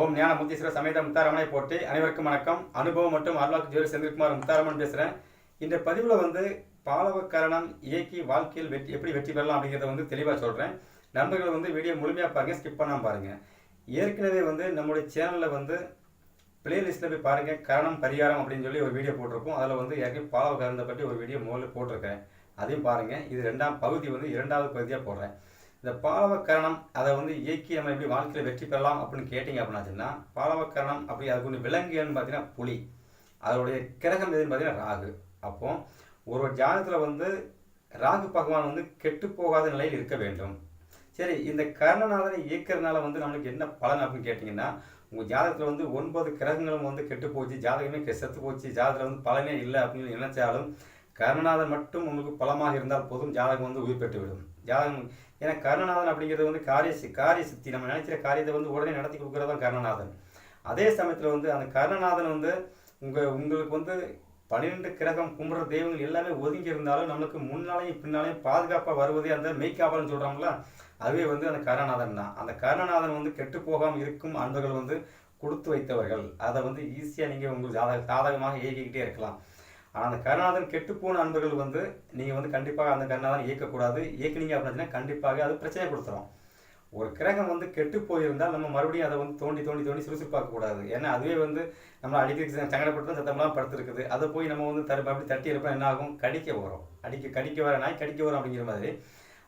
ஓம் ஞான முத்தீஸ்வர சமேத முத்தாரமனை போட்டி அனைவருக்கும் வணக்கம். அனுபவம் மற்றும் அருளாக்கு ஜோதி செந்தில்குமார் முத்தாரமன் பேசுகிறேன் இந்த பதிவில் வந்து பாலவக்கரணம் இயக்கி வாழ்க்கையில் வெற்றி எப்படி வெற்றி பெறலாம் அப்படிங்கிறத வந்து தெளிவாக சொல்கிறேன் நண்பர்கள் வந்து வீடியோ முழுமையாக பாருங்கள் ஸ்கிப் பண்ணாமல் பாருங்கள் ஏற்கனவே வந்து நம்மளுடைய சேனலில் வந்து பிளேலிஸ்ட்டில் போய் பாருங்கள் கரணம் பரிகாரம் அப்படின்னு சொல்லி ஒரு வீடியோ போட்டிருப்போம் அதில் வந்து ஏற்கனவே பாலவ கரணத்தை பற்றி ஒரு வீடியோ முதல்ல போட்டிருக்கேன். அதையும் பாருங்கள் இது ரெண்டாம் பகுதி வந்து இரண்டாவது பகுதியாக போடுறேன். இந்த பாலவக்கரணம் அதை வந்து இயக்கி நம்ம எப்படி வாழ்க்கையில் வெற்றி பெறலாம் அப்படின்னு கேட்டிங்க அப்படின்னாச்சுன்னா பாலவக்கரணம் அப்படி அதுக்கு ஒன்று விலங்குன்னு பார்த்தீங்கன்னா புலி. அதனுடைய கிரகம் எதுன்னு பார்த்தீங்கன்னா ராகு. அப்போ ஒரு ஜாதகத்தில் வந்து ராகு பகவான் வந்து கெட்டு போகாத நிலையில் இருக்க வேண்டும். சரி இந்த கர்ணநாதனை இயக்கிறதுனால வந்து நம்மளுக்கு என்ன பலன் அப்படின்னு கேட்டிங்கன்னா உங்கள் ஜாதகத்தில் வந்து ஒன்பது கிரகங்களும் வந்து கெட்டு போச்சு ஜாதகமே செத்து போச்சு ஜாதகத்தில் வந்து பலனே இல்லை அப்படின்னு நினைச்சாலும் கர்ணநாதன் மட்டும் உங்களுக்கு பலமாக இருந்தால் போதும் ஜாதகம் வந்து உயிர் பெற்று விடும் ஜாதகம். ஏன்னா கர்ணநாதன் அப்படிங்கிறது வந்து காரிய காரிய சித்தி நம்ம நினைக்கிற காரியத்தை வந்து உடனே நடத்தி கொடுக்குறது தான் கர்ணநாதன். அதே சமயத்தில் வந்து அந்த கர்ணநாதன் வந்து உங்கள் உங்களுக்கு வந்து பன்னிரெண்டு கிரகம் கும்பிட்ற தெய்வங்கள் எல்லாமே ஒதுங்கி இருந்தாலும் நம்மளுக்கு முன்னாலையும் பின்னாலையும் பாதுகாப்பாக வருவதே அந்த மெய்க்காவல்னு சொல்கிறாங்களா அதுவே வந்து அந்த கருணநாதன் தான். அந்த கருணநாதன் வந்து கெட்டு போகாமல் இருக்கும் அன்பர்கள் வந்து கொடுத்து வைத்தவர்கள். அதை வந்து ஈஸியாக நீங்கள் உங்களுக்கு ஜாதக சாதகமாக இயக்கிக்கிட்டே இருக்கலாம். ஆனால் அந்த கருணாநாதன் கெட்டுப்போன அன்பர்கள் வந்து நீங்கள் வந்து கண்டிப்பாக அந்த கருணாதன் இயக்கக்கூடாது. இயக்குனீங்க அப்படின்னா கண்டிப்பாக அது பிரச்சனை கொடுத்துரும். ஒரு கிரகம் வந்து கெட்டு போயிருந்தால் நம்ம மறுபடியும் அதை வந்து தோண்டி தோண்டி தோண்டி சுறுசுறுப்பாக்க கூடாது. ஏன்னா அதுவே வந்து நம்ம அடிக்கடி சங்கடப்பட்டு தான் சத்தம்லாம் படுத்துருக்குது. அதை போய் நம்ம வந்து தரு அப்படி தட்டி இருப்போம் என்ன ஆகும்? கடிக்க வரும். அடிக்க கடிக்க வர நாய் கடிக்க வரும் அப்படிங்கிற மாதிரி.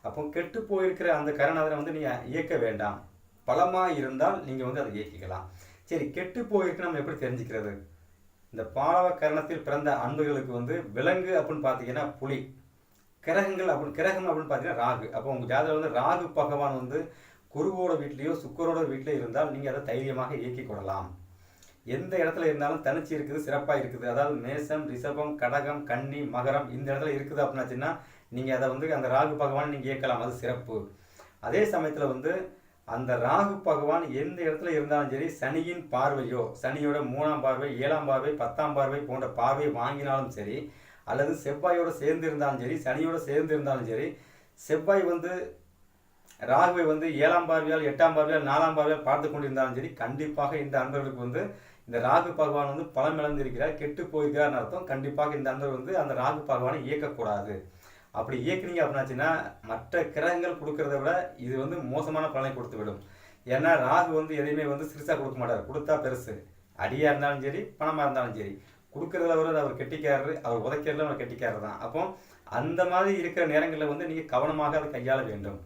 அப்போ கெட்டு போயிருக்கிற அந்த கருணாதனை வந்து நீங்கள் இயக்க வேண்டாம். பலமாக இருந்தால் நீங்கள் வந்து அதை இயக்கிக்கலாம். சரி கெட்டு போயிருக்கு நம்ம எப்படி தெரிஞ்சுக்கிறது? இந்த பாலவ கரணத்தில் பிறந்த அன்புகளுக்கு வந்து விலங்கு அப்படின்னு பார்த்தீங்கன்னா புலி. கிரகங்கள் அப்படின்னு கிரகம் அப்படின்னு பார்த்தீங்கன்னா ராகு. அப்போ உங்கள் ஜாதகம் வந்து ராகு பகவான் வந்து குருவோட வீட்லேயோ சுக்கரோட வீட்டிலையோ இருந்தால் நீங்கள் அதை தைரியமாக இயக்கிக் கொள்ளலாம். எந்த இடத்துல இருந்தாலும் தனிச்சு இருக்குது சிறப்பாக இருக்குது. அதாவது மேசம் ரிஷபம் கடகம் கன்னி மகரம் இந்த இடத்துல இருக்குது அப்படின்னாச்சுன்னா நீங்கள் அதை வந்து அந்த ராகு பகவான் நீங்கள் இயக்கலாம். அது சிறப்பு. அதே சமயத்தில் வந்து அந்த ராகு பகவான் எந்த இடத்துல இருந்தாலும் சரி சனியின் பார்வையோ சனியோட மூணாம் பார்வை ஏழாம் பார்வை பத்தாம் பார்வை போன்ற பார்வையை வாங்கினாலும் சரி அல்லது செவ்வாயோட சேர்ந்து இருந்தாலும் சரி சனியோட சேர்ந்து இருந்தாலும் சரி செவ்வாய் வந்து ராகுவை வந்து ஏழாம் பார்வையால் எட்டாம் பார்வையால் நாலாம் பார்வையால் பார்த்து கொண்டிருந்தாலும் சரி கண்டிப்பாக இந்த அன்பர்களுக்கு வந்து இந்த ராகு பகவான் வந்து பலம் இழந்திருக்கிறார் கெட்டு போயிருக்கிறார் அர்த்தம். கண்டிப்பாக இந்த அன்பர் வந்து அந்த ராகு பகவானை இயக்கக்கூடாது. அப்படி இயக்குனீங்க அப்படின்னாச்சுன்னா மற்ற கிரகங்கள் கொடுக்கறத விட இது வந்து மோசமான பலனை கொடுத்து விடும் ஏன்னா ராகு வந்து எதையுமே வந்து சிறுசாக கொடுக்க மாட்டார். கொடுத்தா பெருசு. அடியாக இருந்தாலும் சரி பணமாக இருந்தாலும் சரி. கொடுக்குறத விட அவர் கெட்டிக்காரரு அவர் உதைக்கிறதுல அவர் கெட்டிக்காரர் தான். அப்போ அந்த மாதிரி இருக்கிற நேரங்களில் வந்து நீங்கள் கவனமாக அதை கையாள வேண்டும்.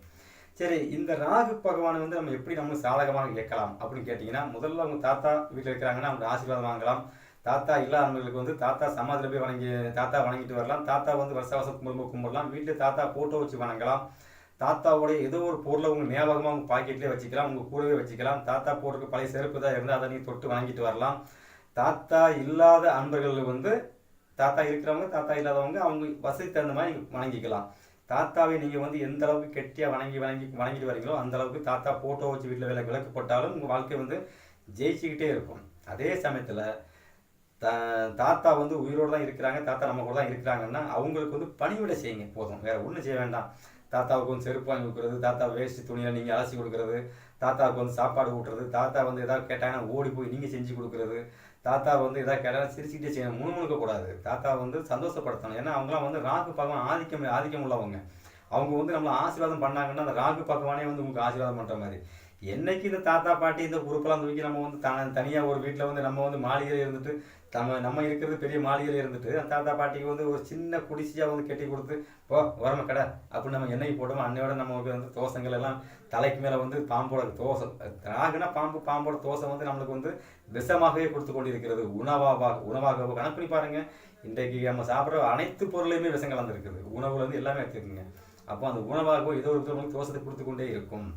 சரி இந்த ராகு பகவானை வந்து நம்ம எப்படி நம்ம சாதகமாக இயக்கலாம் அப்படின்னு கேட்டிங்கன்னா முதல்ல அவங்க தாத்தா வீட்டில் இருக்கிறாங்கன்னா அவங்க ஆசீர்வாதம் வாங்கலாம். தாத்தா இல்லாதவங்களுக்கு வந்து தாத்தா சமாதியில் போய் வணங்கி தாத்தா வணங்கிட்டு வரலாம். தாத்தா வந்து வருஷ வருஷம் கும்பிடும்போது கும்பிடலாம். வீட்டில் தாத்தா ஃபோட்டோ வச்சு வணங்கலாம். தாத்தாவோட ஏதோ ஒரு பொருளை உங்கள் ஞாபகமாக உங்கள் பாக்கெட்லேயே வச்சுக்கலாம். உங்கள் கூடவே வச்சுக்கலாம். தாத்தா போட்டுக்கு பழைய செருப்பு தான் இருந்தால் அதை நீங்கள் தொட்டு வணங்கிட்டு வரலாம். தாத்தா இல்லாத அன்பர்கள் வந்து தாத்தா இருக்கிறவங்க தாத்தா இல்லாதவங்க அவங்க வசதி தகுந்த மாதிரி வணங்கிக்கலாம். தாத்தாவை நீங்கள் வந்து எந்த அளவுக்கு கெட்டியாக வணங்கி வணங்கி வணங்கிட்டு வரீங்களோ அந்த அளவுக்கு தாத்தா ஃபோட்டோ வச்சு வீட்டில் விலை விளக்கு போட்டாலும் உங்கள் வாழ்க்கை வந்து ஜெயிச்சுக்கிட்டே இருக்கும். அதே சமயத்தில் தா தாத்தா வந்து உயிரோடு தான் இருக்கிறாங்க தாத்தா நம்ம கூட தான் இருக்கிறாங்கன்னா அவங்களுக்கு வந்து பணிவிட செய்யுங்க போதும். வேறு ஒன்றும் செய்ய வேண்டாம். தாத்தாவுக்கு வந்து செருப்பு வாங்கி கொடுக்குறது தாத்தா வேஷ்டி துணியை நீங்கள் அலசி கொடுக்குறது தாத்தாவுக்கு வந்து சாப்பாடு ஊட்டுறது தாத்தா வந்து எதாவது கேட்டாங்கன்னா ஓடி போய் நீங்கள் செஞ்சு கொடுக்குறது தாத்தா வந்து எதாவது கேட்டாலும் சிரிச்சுக்கிட்டே செய்யணும் முணுமுணுக்க கூடாது. தாத்தா வந்து சந்தோஷப்படுத்தணும். ஏன்னா அவங்களாம் வந்து ராகு பகவான் ஆதிக்கம் ஆதிக்கம் உள்ளவங்க. அவங்க வந்து நம்மளை ஆசீர்வாதம் பண்ணாங்கன்னா அந்த ராகு பகவானே வந்து உங்களுக்கு ஆசீர்வாதம் பண்ணுற மாதிரி. என்னைக்கு இந்த தாத்தா பாட்டி இந்த பொறுப்பெல்லாம் தூக்கி நம்ம வந்து த தனியாக ஒரு வீட்டில் வந்து நம்ம வந்து மாளிகையில் இருந்துட்டு நம்ம நம்ம இருக்கிறது பெரிய மாளிகையில் இருந்துட்டு அந்த தாத்தா பாட்டிக்கு வந்து ஒரு சின்ன குடிசையாக வந்து கட்டி கொடுத்து போ உரம கடை. அப்படின்னு நம்ம எண்ணெய் போடுவோம் அன்னையோட நமக்கு வந்து தோசைகள் எல்லாம் தலைக்கு மேலே வந்து பாம்போட தோசை ராகுனா பாம்பு பாம்போட தோசை வந்து நம்மளுக்கு வந்து விஷமாகவே கொடுத்து கொண்டிருக்கிறது. உணவாக உணவாகவோ கணக்கு பண்ணி பாருங்க. இன்றைக்கு நம்ம சாப்பிட்ற அனைத்து பொருளையுமே விஷம் கலந்துருக்குது உணவுலேருந்து எல்லாமே எடுத்துக்கோங்க. அப்போ அந்த உணவாகவோ ஏதோ ஒருத்தவங்களுக்கு தோசத்தை கொடுத்து கொண்டே இருக்கும்.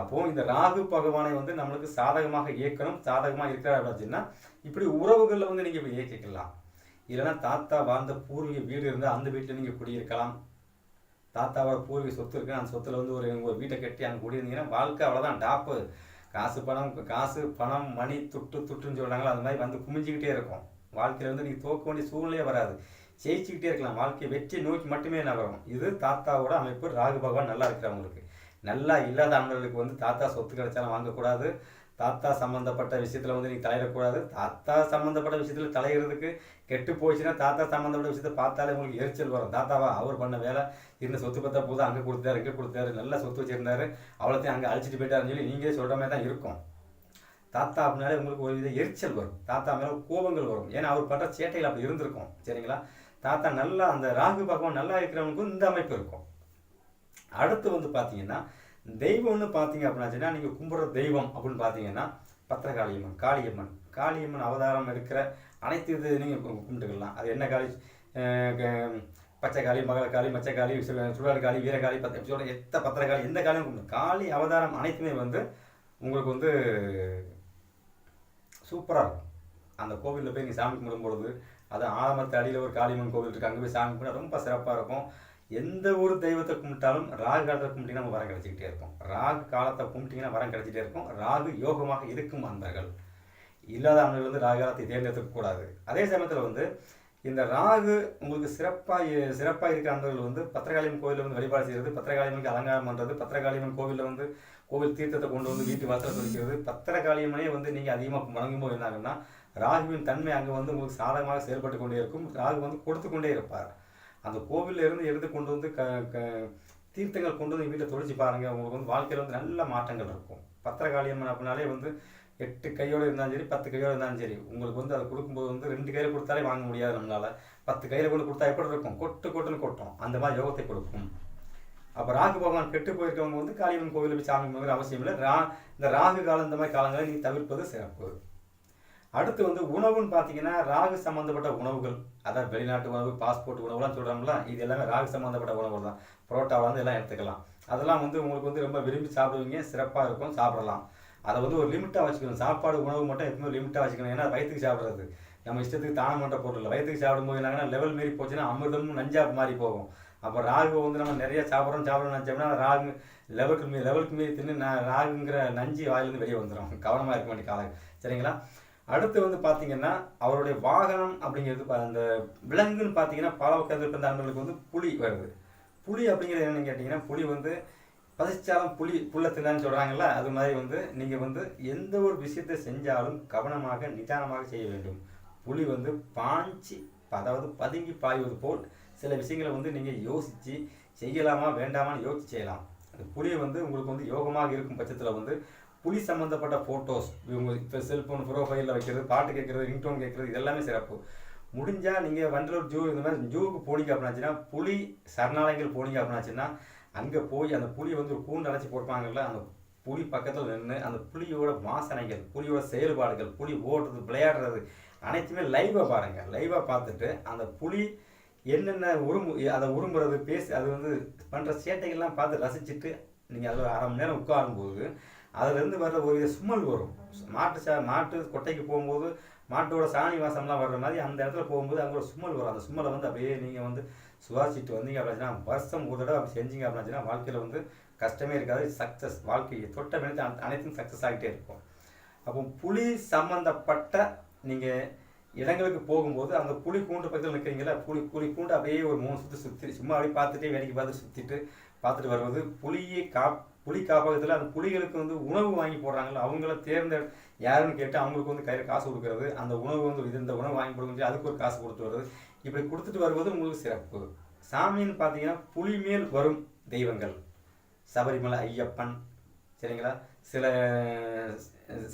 அப்போ இந்த ராகு பகவானை வந்து நம்மளுக்கு சாதகமாக இயக்கணும் சாதகமாக இருக்கிறார் அப்படின்னா இப்படி உறவுகளில் வந்து நீங்கள் இப்படி இயக்கிக்கலாம். இல்லைன்னா தாத்தா வாழ்ந்த பூர்வீக வீடு இருந்தால் அந்த வீட்டில் நீங்கள் குடியிருக்கலாம். தாத்தாவோட பூர்வீக சொத்து இருக்கு அந்த சொத்துல வந்து ஒரு ஒரு வீட்டை கட்டி அங்கே குடியிருந்தீங்கன்னா வாழ்க்கை அவ்வளோதான் டாப்பு. காசு பணம் காசு பணம் மணி துட்டு துட்டுன்னு சொல்கிறாங்களோ அது மாதிரி வந்து குமிஞ்சிக்கிட்டே இருக்கும். வாழ்க்கையில் வந்து நீங்கள் தோக்க வேண்டிய சூழ்நிலையே வராது. ஜெயிச்சுக்கிட்டே இருக்கலாம். வாழ்க்கையை வெற்றி நோக்கி மட்டுமே நகரும் இது தாத்தாவோட அமைப்பு. ராகு பகவான் நல்லா இருக்கிறவங்களுக்கு நல்லா இல்லாத ஆண்களுக்கு வந்து தாத்தா சொத்து கிடைச்சாலும் வாங்கக்கூடாது. தாத்தா சம்மந்தப்பட்ட விஷயத்தில் வந்து நீங்கள் தலையிடக்கூடாது. தாத்தா சம்மந்தப்பட்ட விஷயத்தில் தலையிடுறதுக்கு கெட்டு போச்சுன்னா தாத்தா சம்மந்தப்பட்ட விஷயத்தை பார்த்தாலே உங்களுக்கு எரிச்சல் வரும். தாத்தாவா அவர் பண்ண வேலை. இருந்த சொத்து பத்தா போதும் அங்கே கொடுத்தாரு இங்கே கொடுத்தாரு. நல்லா சொத்து வச்சிருந்தாரு. அவ்வளோத்தையும் அங்கே அழிச்சிட்டு போயிட்டாருன்னு சொல்லி நீங்களே சொல்கிற மாதிரி தான் இருக்கும். தாத்தா அப்படின்னாலே உங்களுக்கு ஒரு வித எரிச்சல் வரும். தாத்தா மேலே கோபங்கள் வரும். ஏன்னா அவர் பண்ணுற சேட்டைகள் அப்படி இருந்திருக்கும். சரிங்களா? தாத்தா நல்லா அந்த ராகு பகவான் நல்லா இருக்கிறவங்களுக்கும் இந்த அமைப்பு இருக்கும். அடுத்து வந்து பார்த்தீங்கன்னா தெய்வம்னு பார்த்தீங்க அப்படின்னா நீங்கள் கும்பிட்ற தெய்வம் அப்படின்னு பார்த்தீங்கன்னா பத்திரகாளியம்மன் காளியம்மன். காளியம்மன் அவதாரம் எடுக்கிற அனைத்து இது நீங்கள் கும்பிட்டுக்கலாம். அது என்ன காளி? பச்சைக்காளி க- பச்சை காளி வீரகாளி பத்த சொல்ல எத்த பத்திரகாளி எந்த காளியும் கும்பிட்டு காளி அவதாரம் அனைத்துமே வந்து உங்களுக்கு வந்து சூப்பராக இருக்கும். அந்த கோவிலில் போய் நீங்கள் சாமி கும்பிடும் பொழுது அது ஆலமரத்து அடியில் ஒரு காளியம்மன் கோவில் இருக்குது அங்கே போய் சாமி கும்பிட்டா ரொம்ப சிறப்பாக இருக்கும். எந்த ஒரு தெய்வத்தை கும்பிட்டாலும் ராகு காலத்தை கும்பிட்டிங்கன்னா நம்ம வரம் கிடைச்சிக்கிட்டே இருக்கும். ராகு காலத்தை கும்பிட்டீங்கன்னா வரம் கிடைச்சிட்டே இருக்கும். ராகு யோகமாக இருக்கும் அன்பர்கள். இல்லாத அன்பர்கள் வந்து ராகு காலத்தை தேர்ந்தெடுக்க கூடாது. அதே சமயத்தில் வந்து இந்த ராகு உங்களுக்கு சிறப்பாக சிறப்பாக இருக்கிற அன்பர்கள் வந்து பத்திரகாளியம்மன் கோவிலில் வந்து வழிபாடு செய்கிறது பத்திரகாளியம்மனுக்கு அலங்காரம் பண்ணுறது பத்திரகாளியம்மன் கோவிலில் வந்து கோவில் தீர்த்தத்தை கொண்டு வந்து வீட்டு வாசலில் தொழிக்கிறது பத்திரகாளியம்மனே வந்து நீங்கள் அதிகமாக வணங்கும் போது என்ன ஆகுன்னா ராகுவின் தன்மை அங்கே வந்து உங்களுக்கு சாதகமாக செயல்பட்டு கொண்டே இருக்கும். ராகு வந்து கொடுத்து கொண்டே இருப்பார். அந்த கோவில்ல இருந்து எடுத்து கொண்டு வந்து க க தீர்த்தங்கள் கொண்டு வந்து வீட்டில் தொழிச்சு பாருங்கள் உங்களுக்கு வந்து வாழ்க்கையில் வந்து நல்ல மாற்றங்கள் இருக்கும். பத்திரகாளியம்மன் அப்படின்னாலே வந்து எட்டு கையோடு இருந்தாலும் சரி பத்து கையோடு இருந்தாலும் சரி உங்களுக்கு வந்து அதை கொடுக்கும்போது வந்து ரெண்டு கையில் கொடுத்தாலே வாங்க முடியாது நம்மளால். பத்து கையில் கொண்டு கொடுத்தா எப்படி இருக்கும்? கொட்டு கொட்டுன்னு கொட்டும். அந்த மாதிரி யோகத்தை கொடுக்கும். அப்போ ராகு பகவான் கெட்டு போயிருக்கவங்க வந்து காளியம்மன் கோவிலில் போய் சாமி கும்பிடுற அவசியம் இல்லை. ரா இந்த ராகு காலம் இந்த மாதிரி காலங்களை நீங்கள் தவிர்ப்பது சிறப்பு. அடுத்து வந்து உணவுன்னு பார்த்தீங்கன்னா ராகு சம்மந்தப்பட்ட உணவுகள். அதாவது வெளிநாட்டு உணவு பாஸ்போர்ட் உணவுலாம் சொல்கிறோம்ல இது எல்லாமே ராகு சம்மந்தப்பட்ட உணவுகள் தான். புரோட்டாவில் வந்து எல்லாம் எடுத்துக்கலாம். அதெல்லாம் வந்து உங்களுக்கு வந்து ரொம்ப விரும்பி சாப்பிடுவீங்க சிறப்பாக இருக்கும் சாப்பிடலாம். அதை வந்து ஒரு லிமிட்டாக வச்சுக்கணும். சாப்பாடு உணவு மட்டும் எப்பவுமே லிமிட்டாக வச்சுக்கணும். ஏன்னா வயிற்றுக்கு சாப்பிட்றது. நம்ம இஷ்டத்துக்கு தானம் பண்ணுற பொருள் இல்லை. வயிற்றுக்கு சாப்பிடும்போது என்னங்கன்னா லெவல் மாரி போச்சுன்னா அமிர்தமும் நஞ்சா மாதிரி போகும். அப்போ ராகு வந்து நம்ம நிறைய சாப்பிட்றோம் சாப்பிட்றோம்னு நினச்சோம்னா ராகு லெவலுக்கு மீறி லெவலுக்கு மீறி தின்னு நான் ராகுங்கிற நஞ்சு வாயிலிருந்து வெளியே வந்துடும் கவனமாக இருக்க வேண்டிய காலம் சரிங்களா? அடுத்து வந்து பார்த்தீங்கன்னா அவருடைய வாகனம் அப்படிங்கிறது அந்த விலங்குன்னு பார்த்தீங்கன்னா பாலவக்கத்தில் இருந்த அந்தங்களுக்கு வந்து புலி வருது. புலி அப்படிங்கிறது என்னன்னு கேட்டிங்கன்னா புலி வந்து பசிச்சாலும் புலி புல்ல தின்னான்னு சொல்கிறாங்கல்ல அது மாதிரி வந்து நீங்கள் வந்து எந்த ஒரு விஷயத்தை செஞ்சாலும் கவனமாக நிதானமாக செய்ய வேண்டும். புலி வந்து பாஞ்சி அதாவது பதுங்கி பாய்வது போல் சில விஷயங்களை வந்து நீங்கள் யோசித்து செய்யலாமா வேண்டாமான்னு யோசிச்சு செய்யலாம். அந்த புலியை வந்து உங்களுக்கு வந்து யோகமாக இருக்கும் பட்சத்தில் வந்து புலி சம்மந்தப்பட்ட ஃபோட்டோஸ் இவங்க இப்போ செல்ஃபோன் ப்ரோஃபைலில் வைக்கிறது பாட்டு கேட்குறது ரிங்டோன் கேட்குறது இது எல்லாமே சிறப்பு முடிஞ்சால் நீங்கள் வண்டலூர் ஜூ இந்த மாதிரி ஜூவுக்கு போனீங்க அப்படின்னாச்சுன்னா புலி சரணாலயங்கள் போனீங்க அப்படின்னாச்சுன்னா அங்கே போய் அந்த புலி வந்து ஒரு கூண்டு அடைச்சி போட்டுப்பாங்கல்ல அந்த புலி பக்கத்தில் நின்று அந்த புலியோட வாசனைகள் புலியோட செயல்பாடுகள் புலி ஓடுறது விளையாடுறது அனைத்துமே லைவாக பாருங்கள் லைவாக பார்த்துட்டு அந்த புலி என்னென்ன உருமு அதை உருமுறது பேசி அது வந்து பண்ணுற சேட்டைகள்லாம் பார்த்து ரசிச்சுட்டு நீங்கள் அதில் அரை மணி நேரம் உட்காரும்போது அதுலேருந்து வர்ற ஒரு வித சுமல் வரும். மாட்டு சா மாட்டு கொட்டைக்கு போகும்போது மாட்டோட சாணி வாசம்லாம் வர்ற மாதிரி அந்த இடத்துல போகும்போது அங்கே ஒரு சுமல் வரும். அந்த சுமலை வந்து அப்படியே நீங்கள் வந்து சுவாசிச்சுட்டு வந்தீங்க அப்படின்னா வருஷம் ஒரு தடவை அப்படி செஞ்சீங்க அப்படின்னா வாழ்க்கையில் வந்து கஷ்டமே இருக்காது. சக்ஸஸ் வாழ்க்கையை தொட்ட மேலே அனைத்தும் சக்ஸஸ் ஆகிட்டே இருக்கும். அப்போ புலி சம்மந்தப்பட்ட நீங்கள் இடங்களுக்கு போகும்போது அந்த புலி கூண்டு பக்கத்தில் நிற்கிறீங்களா புலி புலி கூண்டு அப்படியே ஒரு மூணு சுற்றி சுற்றி சும்மா அப்படியே பார்த்துட்டே வேடிக்கை பார்த்து சுற்றிட்டு பார்த்துட்டு வருவது புலியை காப் புலி காப்பகத்தில் அந்த புலிகளுக்கு வந்து உணவு வாங்கி போடுறாங்கல்ல அவங்கள தேர்ந்த யாருன்னு கேட்டு அவங்களுக்கு வந்து கையில் காசு கொடுக்கறது அந்த உணவு வந்து இது இந்த உணவு வாங்கி போடுங்க அதுக்கு ஒரு காசு கொடுத்து வருது இப்படி கொடுத்துட்டு வருவது உங்களுக்கு சிறப்பு. சாமின்னு பார்த்தீங்கன்னா புலி மேல் வரும் தெய்வங்கள். சபரிமலை ஐயப்பன் சரிங்களா? சில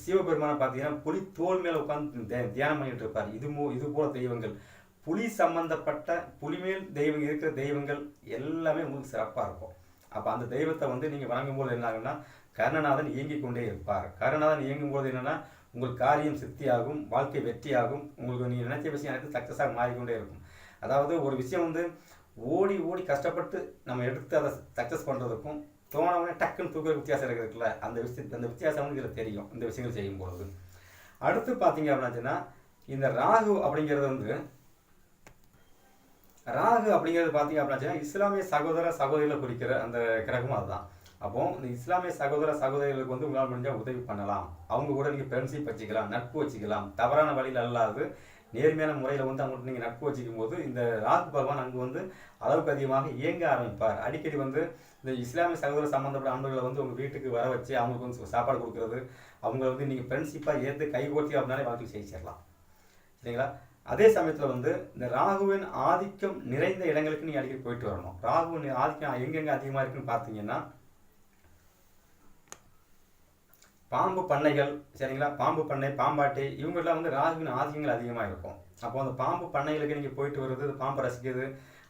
சிவபெருமானை பார்த்தீங்கன்னா புலி தோல் மேலே உட்காந்து தியானம் பண்ணிட்டு இருப்பார். இது மோ இது போல தெய்வங்கள். புலி சம்பந்தப்பட்ட புலிமேல் தெய்வம் இருக்கிற தெய்வங்கள் எல்லாமே உங்களுக்கு சிறப்பாக இருக்கும். அப்போ அந்த தெய்வத்தை வந்து நீங்கள் வணங்கும்போது என்ன ஆகும்னா கருணநாதன் இயங்கிக் கொண்டே இருப்பார். கருணநாதன் இயங்கும் போது உங்களுக்கு உங்கள் காரியம் சித்தியாகும் வாழ்க்கை வெற்றியாகும் உங்களுக்கு நீங்கள் நினைச்ச விஷயம் எனக்கு சக்ஸஸாக மாறிக்கொண்டே இருக்கும். அதாவது ஒரு விஷயம் வந்து ஓடி ஓடி கஷ்டப்பட்டு நம்ம எடுத்து அதை சக்ஸஸ் பண்ணுறதுக்கும் தோணவனே டக்குன்னு தூக்கிற வித்தியாசம் இருக்கிறதுல அந்த விஷயத்து அந்த வித்தியாசம் வந்து இதில் தெரியும் இந்த விஷயங்கள் செய்யும் பொழுது அடுத்து பார்த்தீங்க அப்படின்னாச்சுன்னா இந்த ராகு அப்படிங்கிறது வந்து ராகு அப்படிங்கிறது பார்த்தீங்க அப்படின்னா இஸ்லாமிய சகோதர சகோதரிகளை குறிக்கிற அந்த கிரகமும் அதுதான். அப்போ இந்த இஸ்லாமிய சகோதர சகோதரிகளுக்கு வந்து உங்களால் முடிஞ்சால் உதவி பண்ணலாம். அவங்க கூட நீங்கள் ஃப்ரெண்ட்ஷிப் வச்சுக்கலாம் நட்பு வச்சுக்கலாம். தவறான வழியில் அல்லாது நேர்மையான முறையில் வந்து அவங்கள்ட்ட நீங்கள் நட்பு வச்சுக்கும் போது இந்த ராகு பகவான் அங்கே வந்து அளவுக்கு அதிகமாக இயங்க ஆரம்பிப்பார். அடிக்கடி வந்து இந்த இஸ்லாமிய சகோதர சம்மந்தப்பட்ட அன்பர்களை வந்து உங்கள் வீட்டுக்கு வர வச்சு அவங்களுக்கு வந்து சாப்பாடு கொடுக்குறது அவங்கள வந்து நீங்கள் ஃப்ரெண்ட்ஷிப்பாக ஏற்று கைகோர்த்தி அப்படின்னாலே வாழ்க்கை ஜெயிச்சிடலாம். சரிங்களா? அதே சமயத்தில் வந்து இந்த ராகுவின் ஆதிக்கம் நிறைந்த இடங்களுக்கு நீங்கள் அடிக்கடி போயிட்டு வரணும். ராகுவின் ஆதிக்கம் எங்கெங்கே அதிகமாக இருக்குன்னு பார்த்தீங்கன்னா பாம்பு பண்ணைகள் சரிங்களா? பாம்பு பண்ணை பாம்பாட்டி இவங்கெல்லாம் வந்து ராகுவின் ஆதிக்கங்கள் அதிகமாக இருக்கும். அப்போ அந்த பாம்பு பண்ணைகளுக்கு நீங்கள் போயிட்டு வருது பாம்பு ரசிக்கிறது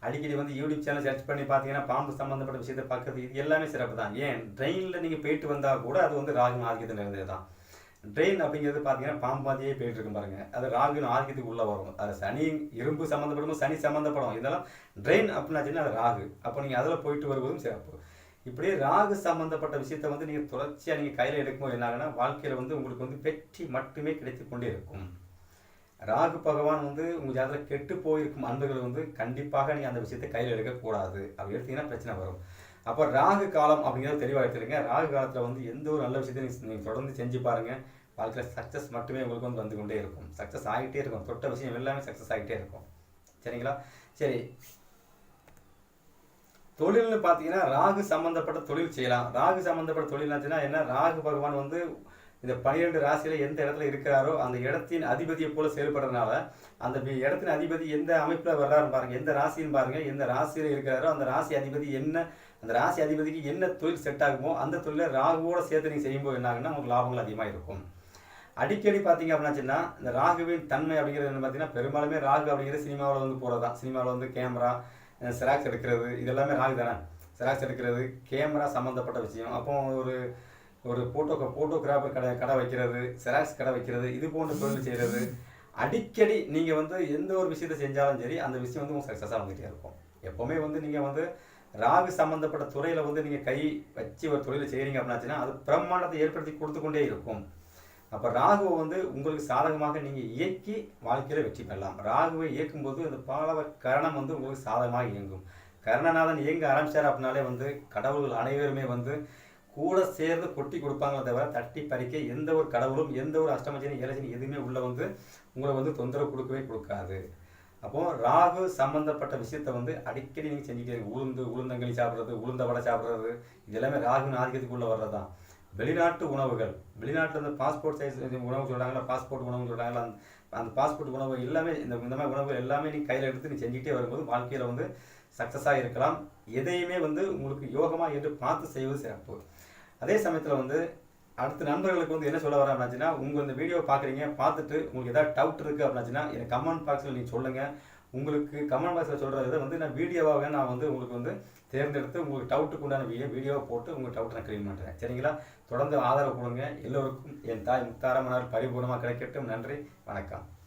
அடிக்கடி வந்து யூடியூப் சேனல் சர்ச் பண்ணி பார்த்தீங்கன்னா பாம்பு சம்மந்தப்பட்ட விஷயத்தை பார்க்குறது இது எல்லாமே சிறப்பு தான் ஏன் ட்ரெயினில் நீங்கள் போயிட்டு வந்தால் கூட அது வந்து ராகுவின் ஆதிக்கத்தில் இருந்தது தான் ட்ரெயின் அப்படிங்கிறது பார்த்தீங்கன்னா பாம்பு போயிட்டு இருக்கும் பாருங்க. அது ராகுவின் ஆதிக்கத்துக்கு உள்ளே வரும். அது சனி இரும்பு சம்மந்தப்படும் சனி சம்மந்தப்படும் இதெல்லாம் ட்ரெயின் அப்படின்னாச்சுன்னா அது ராகு. அப்போ நீங்கள் அதில் போயிட்டு வருவதும் சிறப்பு. இப்படியே ராகு சம்மந்தப்பட்ட விஷயத்த வந்து நீங்கள் தொடர்ச்சியாக நீங்கள் கையில் எடுக்கும்போது என்ன ஆகுனா வாழ்க்கையில் வந்து உங்களுக்கு வந்து வெற்றி மட்டுமே கிடைத்து கொண்டே இருக்கும். ராகு பகவான் வந்து உங்கள் ஜாதகத்தில் கெட்டு போயிருக்கும் அன்புகள் வந்து கண்டிப்பாக நீங்கள் அந்த விஷயத்தை கையில் எடுக்கக்கூடாது அப்படி எடுத்தீங்கன்னா பிரச்சனை வரும். அப்போ ராகு காலம் அப்படிங்கிறத தெளிவாக எடுத்துருங்க. ராகு காலத்தில் வந்து எந்த ஒரு நல்ல விஷயத்தையும் நீங்கள் தொடர்ந்து செஞ்சு பாருங்கள் வாழ்க்கையில் சக்ஸஸ் மட்டுமே உங்களுக்கு வந்து வந்து கொண்டே இருக்கும். சக்ஸஸ் ஆகிட்டே இருக்கும். தொட்ட விஷயம் எல்லாமே சக்ஸஸ் ஆகிட்டே இருக்கும். சரிங்களா? சரி. தொழில்னு பார்த்தீங்கன்னா ராகு சம்மந்தப்பட்ட தொழில் செய்யலாம். ராகு சம்மந்தப்பட்ட தொழில் என்ன? ராகு பகவான் வந்து இந்த பனிரெண்டு ராசியில் எந்த இடத்துல இருக்கிறாரோ அந்த இடத்தின் அதிபதியை போல செயல்படுறதுனால அந்த இடத்தின் அதிபதி எந்த அமைப்பில் வர்றாருன்னு பாருங்கள் எந்த ராசின்னு பாருங்கள் எந்த ராசியில் இருக்கிறாரோ அந்த ராசி அதிபதி என்ன அந்த ராசி அதிபதிக்கு என்ன தொழில் செட் ஆகுமோ அந்த தொழிலை ராகுவோட சேர்த்து நீங்கள் செய்யும்போது என்ன ஆகுன்னா உங்களுக்கு லாபங்கள் அதிகமாக இருக்கும். அடிக்கடி பார்த்தீங்க அப்படின்னாச்சுன்னா இந்த ராகுவின் தன்மை அப்படிங்கிறது என்ன பார்த்தீங்கன்னா பெரும்பாலுமே ராகு அப்படிங்கிறது சினிமாவில் வந்து போகிறது தான் சினிமாவில் வந்து கேமரா சிராக்ஸ் எடுக்கிறது இதெல்லாமே ராகு தானே? சிராக்ஸ் எடுக்கிறது கேமரா சம்மந்தப்பட்ட விஷயம். அப்போ ஒரு ஒரு ஃபோட்டோ ஃபோட்டோகிராஃபர் கடை கடை வைக்கிறது செராக்ஸ் கடை வைக்கிறது இது போன்ற தொழில் செய்கிறது. அடிக்கடி நீங்கள் வந்து எந்த ஒரு விஷயத்தை செஞ்சாலும் சரி அந்த விஷயம் வந்து உங்களுக்கு சக்ஸஸாக வந்துகிட்டே இருக்கும். எப்போவுமே வந்து நீங்கள் வந்து ராகு சம்மந்தப்பட்ட துறையில் வந்து நீங்கள் கை வச்சு ஒரு தொழிலை செய்கிறீங்க அப்படின்னாச்சுன்னா அது பிரம்மாண்டத்தை ஏற்படுத்தி கொடுத்து கொண்டே இருக்கும். அப்போ ராகுவை வந்து உங்களுக்கு சாதகமாக நீங்கள் இயக்கி வாழ்க்கையில் வெற்றி பெறலாம். ராகுவை இயக்கும்போது அந்த பாலவ கரணம் வந்து உங்களுக்கு சாதகமாக இயங்கும். கர்ணநாதன் இயங்க ஆரம்பிச்சார் அப்படின்னாலே வந்து கடவுள்கள் அனைவருமே வந்து கூட சேர்ந்து கொட்டி கொடுப்பாங்களே தவிர தட்டி பறிக்க எந்த ஒரு கடவுளும் எந்த ஒரு அஷ்டமஜனி ஏழஜனி எதுவுமே உள்ள வந்து உங்களை வந்து தொந்தரவு கொடுக்கவே கொடுக்காது. அப்போ ராகு சம்பந்தப்பட்ட விஷயத்த வந்து அடிக்கடி நீங்கள் செஞ்சுட்டே இருக்கு உளுந்து உளுந்தங்களி சாப்பிட்றது உளுந்த வடை சாப்பிட்றது இது எல்லாமே ராகுவின் ஆதிக்கத்துக்குள்ள வர்றது தான் வெளிநாட்டு உணவுகள் வெளிநாட்டில் இருந்து பாஸ்போர்ட் சைஸ் உணவு சொல்கிறாங்களா பாஸ்போர்ட் உணவு சொல்கிறாங்களா அந்த அந்த பாஸ்போர்ட் உணவு எல்லாமே இந்த இந்த மாதிரி உணவுகள் எல்லாமே நீ கையில் எடுத்து நீ செஞ்சுக்கிட்டே வரும்போது வாழ்க்கையில் வந்து சக்ஸஸாக இருக்கலாம். எதையுமே வந்து உங்களுக்கு யோகமாக என்று பார்த்து செய்வது சிறப்பு. அதே சமயத்தில் வந்து அடுத்த நண்பர்களுக்கு வந்து என்ன சொல்ல வரேன் அப்படின்னா உங்கள் இந்த வீடியோ பார்க்குறீங்க பார்த்துட்டு உங்களுக்கு ஏதாவது டவுட் இருக்குது அப்படின்னா எனக்கு கமெண்ட் பாக்ஸில் நீங்கள் சொல்லுங்கள் உங்களுக்கு கமெண்ட் பாக்ஸில் சொல்கிற இதை வந்து நான் வீடியோவாக நான் வந்து உங்களுக்கு வந்து தேர்ந்தெடுத்து உங்களுக்கு டவுட்டுக்கு உண்டான வீடியோ வீடியோவை போட்டு உங்கள் டவுட் நான் க்ளீன் பண்ணுறேன் சரிங்களா? தொடர்ந்து ஆதரவு கொடுங்க. எல்லோருக்கும் என் தாய் முத்தாரமனார் பரிபூர்ணமாக கிடைக்கட்டும். நன்றி. வணக்கம்.